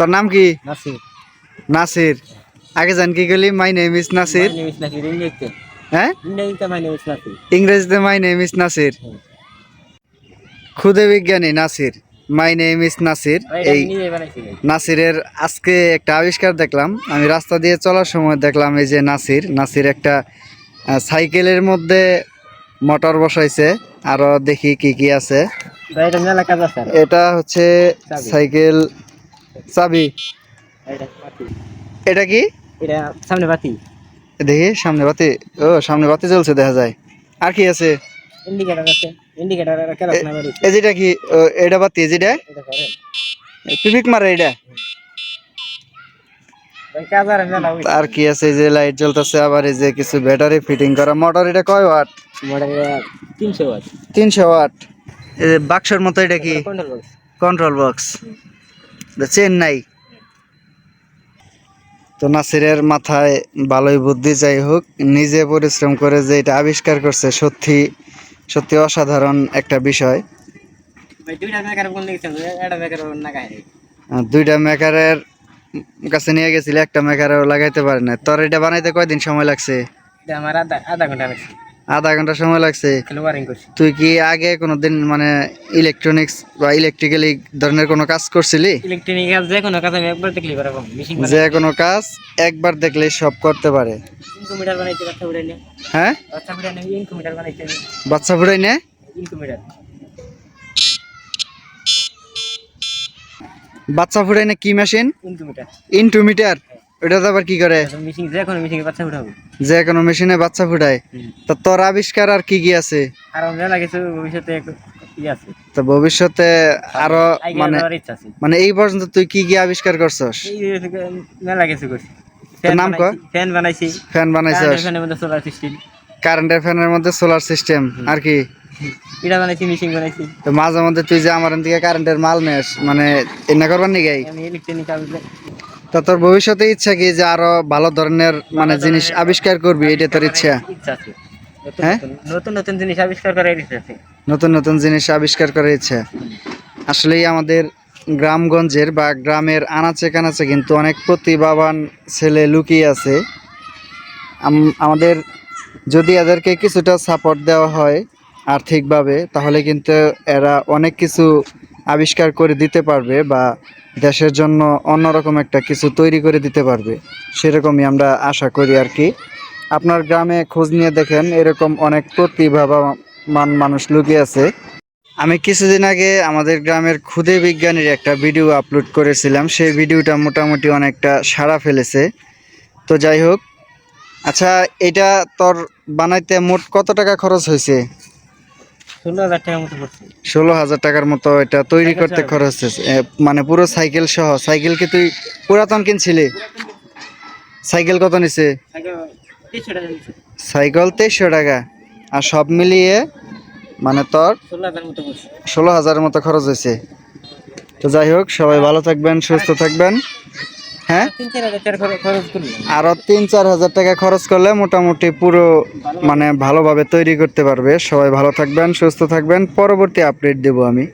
তোর নাম কি? নাসির। নাসির। আগে জান কি গেলি মাই নেম ইজ নাসির হ্যাঁ? ইংরেজিতে মাই নেম ইজ নাসির। খুদে বিজ্ঞানী Nasir. My name is Nasir এই। নাসিরের আজকে একটা আবিষ্কার দেখলাম। আমি রাস্তা দিয়ে চলার সময় দেখলাম এই যে নাসির। নাসির একটা সাইকেলের মধ্যে মোটর বসাইছে। আরও দেখি কি কি আছে। এটা হচ্ছে সাইকেল চাবি। এটা কি? এটা সামনে বাতি। দেখি সামনে বাতি। ও সামনে বাতি জ্বলছে দেখা যায়। আর কি আছে? ইন্ডিকেটর আছে। ইন্ডিকেটর এই যেটা কি? এটা বাতি যেটা? পিপিক মারে এটা? আর কি আছে? যে লাইট জ্বলতেছে আবার এই যে কিছু ব্যাটারি ফিটিং করা। মোটর এটা কয় ওয়াট 300 ওয়াট তিনশো ওয়াট এই বাক্সের মতো এটা কি? কন্ট্রোল বক্স কন্ট্রোল বক্স চেন নাই। তো নাসিরের মাথায় ভালোই বুদ্ধি যাই হোক নিজে পরিশ্রম করে যে এটা আবিষ্কার করছে সত্যি সত্যি অসাধারণ একটা বিষয়। দুইটা মেকারের কাছে নিয়ে গেছিল একটা মেকারও লাগাইতে পারে না তোর এটা বানাইতে কয়দিন সময় লাগছে? আমার আধা আধা ঘণ্টা লাগছে। আধা ঘণ্টা সময় লাগছে। তুই কি আগে কোনোদিন মানে ইলেকট্রনিক্স বা ইলেকট্রিক্যাল ধরনের কোনো কাজ করছিলি? যে কোনো কাজ আমি একবার দেখলি যে কোনো কাজ একবার দেখলে সব করতে পারে। বাচ্চা হ্যাঁ? বাচ্চা ফুটাই নে বাচ্চা ফুটাই নে কি মেশিন ইনকুমিটার ইনটু মিটার ওটা তো আবার কি করে? মেশিন যে কোনো মেশিনে বাচ্চা উঠাবো যে কোনো মেশিনে বাচ্চা ফুটায়। তো তোর আবিষ্কার আর কি কি আছে? আর ভবিষ্যতে আছে। তো ভবিষ্যতে আরও মানে মানে এই পর্যন্ত তুই কি কি আবিষ্কার করছস? মেলা কিছু করছি নাম কর? ফ্যান বানাইছি। ফ্যান বানাইছস? ফ্যানের মধ্যে সোলার সিস্টেম কারেন্টের ফ্যানের মধ্যে সোলার সিস্টেম আর কি? এটা বানাইছি মেশিন বানাইছি। তো মাঝে মধ্যে তুই যে আমার দিকে কারেন্টের মাল নেস মানে এনে করবার নি গাই আমি ইলেকট্রনিক তা তোর ভবিষ্যতে ইচ্ছা কি যে আরও ভালো ধরনের মানে জিনিস আবিষ্কার করবি? এটা তোর ইচ্ছা। হ্যাঁ? নতুন- নতুন জিনিস আবিষ্কার করার ইচ্ছা আছে। নতুন নতুন জিনিস আবিষ্কার করার ইচ্ছা। আসলেই আমাদের গ্রামগঞ্জের বা গ্রামের আনাচে কানাচে কিন্তু অনেক প্রতিভাবান ছেলে লুকিয়ে আছে। আম- আমাদের যদি এদেরকে কিছুটা সাপোর্ট দেওয়া হয় আর্থিকভাবে, তাহলে কিন্তু এরা অনেক কিছু আবিষ্কার করে দিতে পারবে বা দেশের জন্য অন্যরকম একটা কিছু তৈরি করে দিতে পারবে। সেরকমই আমরা আশা করি আর কি। আপনার গ্রামে খোঁজ নিয়ে দেখেন, এরকম অনেক প্রতিভাবান মানুষ লুকিয়ে আছে। আমি কিছুদিন আগে আমাদের গ্রামের ক্ষুদে বিজ্ঞানীর একটা ভিডিও আপলোড করেছিলাম। সেই ভিডিওটা মোটামুটি অনেকটা সাড়া ফেলেছে। তো যাই হোক আচ্ছা এটা তোর বানাইতে মোট কত টাকা খরচ হয়েছে? ষোলো হাজার টাকার মতো এটা তৈরি করতে খরচ হয়েছে মানে পুরো সাইকেল সহ। সাইকেল কি তুই পুরাতন কিনছিলি? সাইকেল কত নিছে? সাইকেল তেইশশো টাকা আর সব মিলিয়ে মানে তোর ষোলো হাজার ষোলো হাজারের মতো খরচ হয়েছে। তো যাই হোক সবাই ভালো থাকবেন সুস্থ থাকবেন। হ্যাঁ? তিন চার হাজার টাকা খরচ- খরচ করলাম আরও তিন চার হাজার টাকা খরচ করলে মোটামুটি পুরো মানে ভালোভাবে তৈরি করতে পারবে। সবাই ভালো থাকবেন সুস্থ থাকবেন। পরবর্তী আপডেট দেবো আমি।